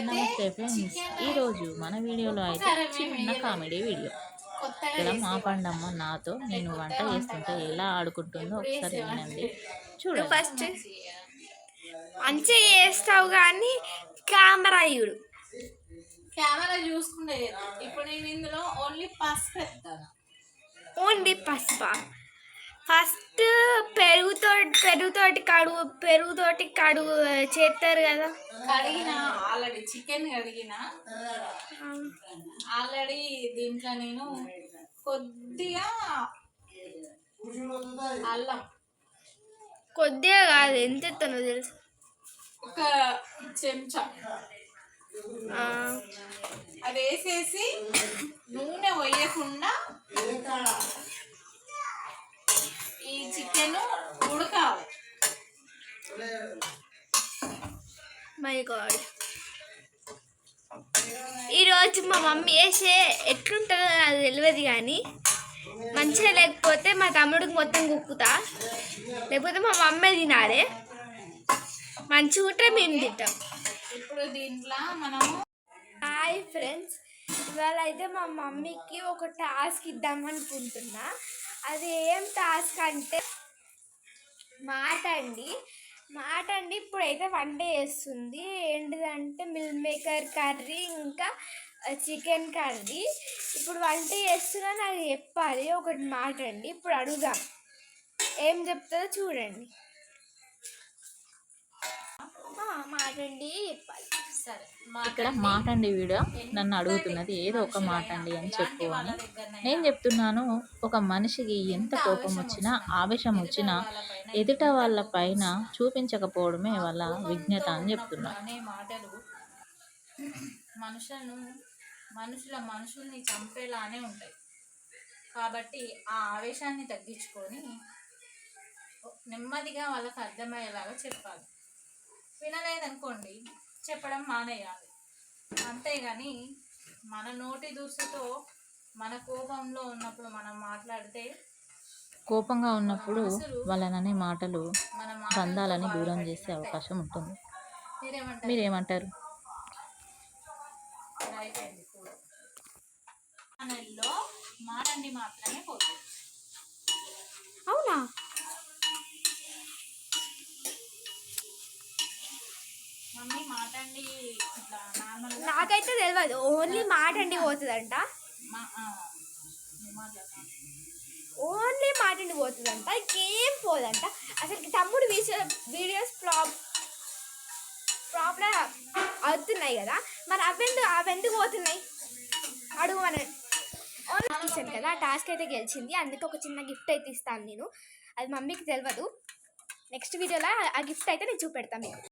నమస్తే ఫ్రెండ్స్. ఈరోజు మన వీడియోలో అయితే చిన్న కామెడీ వీడియో. ఇక్కడ మా పండమ్మ నాతో నేను వంట చేస్తుంటే ఎలా ఆడుకుంటుందో ఒకసారి వినండి. చూడండి. ఫస్ట్ మంచిగా చేస్తావు కానీ కెమెరా ఇడు కెమెరా చూసుకుంటే ఇప్పుడు నేను ఇందులో ఓన్లీ పసుపు పెడతాను ఓన్లీ పసుప? ఫస్ట్ పెరుగుతో పెరుగుతోటి కడుగు పెరుగుతోటి కడుగు చేస్తారు కదా. కడిగిన ఆల్రెడీ చికెన్ కడిగిన. ఆల్రెడీ దీంట్లో నేను కొద్దిగా అల్లం. కొద్దిగా కాదు ఎంత ఎత్తానో తెలుసు? ఒక చెంచా. అది వేసేసి నూనె వేయకుండా చికెన్ ఉడకాలి. మై గాడ్ ఈరోజు మా మమ్మీ వేసే ఎట్లుంటుందో అది తెలియదు కానీ మంచిగా లేకపోతే మా తమ్ముడికి మొత్తం కుక్కుతా. లేకపోతే మా మమ్మీ తినాలి. మంచిగా ఉంటే మేము తింటాం. ఇప్పుడు దీంట్లో మనము హాయ్ ఫ్రెండ్స్ ఇవాళ అయితే మా మమ్మీకి ఒక టాస్క్ ఇద్దాం అనుకుంటున్నా. అది ఏం టాస్క్ అంటే మాట అండి. మాట అండి ఇప్పుడైతే వంట చేస్తుంది. ఏంటిదంటే మిల్ మేకర్ కర్రీ ఇంకా చికెన్ కర్రీ. ఇప్పుడు వంట చేస్తున్నా నాకు చెప్పాలి. ఒకటి మాట అండి. ఇప్పుడు అడుగుదాం. ఏం చెప్తుందో చూడండి. ఇక్కడ మాట అండి వీడియో నన్ను అడుగుతున్నది ఏదో ఒక మాట అండి అని చెప్పు అని. నేను చెప్తున్నాను ఒక మనిషికి ఎంత కోపం వచ్చినా ఆవేశం వచ్చినా ఎదుట వాళ్ళ పైన చూపించకపోవడమే వాళ్ళ విజ్ఞత అని చెప్తున్నా. అనే మాటలు మనుషులను మనుషుల మనుషుల్ని చంపేలానే ఉంటాయి. కాబట్టి ఆ ఆవేశాన్ని తగ్గించుకొని నెమ్మదిగా వాళ్ళకి అర్థమయ్యేలాగా చెప్పాలి. వినలేదనుకోండి చెప్పడం మానేయాలి. అంతేగాని మన నోటి దూసుతో మన కోపంలో ఉన్నప్పుడు మనం మాట్లాడితే కోపంగా ఉన్నప్పుడు వాళ్ళననే మాటలు మన బంధాలని దూరం చేసే అవకాశం ఉంటుంది. మీరేమంటారు? ఛానల్లో మాటండి మాత్రమే పోతుంది అవునా మమ్మీ మాటండి ఇట్లా నార్మల్ నాకైతే తెలియదు ఓన్లీ మాట అండి పోతుందంట ఓన్లీ మాట అండి పోతుందంట. ఇంకేం పోదంట. అసలు తమ్ముడు వీడియో వీడియోస్ ప్రాబ్ ప్రాబ్లం అవుతున్నాయి కదా. మరి అవెందుకు అవెందుకు పోతున్నాయి? అడుగు మన ఇచ్చాను కదా టాస్క్ అయితే గెలిచింది. అందుకే ఒక చిన్న గిఫ్ట్ అయితే ఇస్తాను నేను. అది మమ్మీకి తెలియదు నెక్స్ట్ వీడియోలో ఆ గిఫ్ట్ అయితే నేను చూపెడతాను మీకు.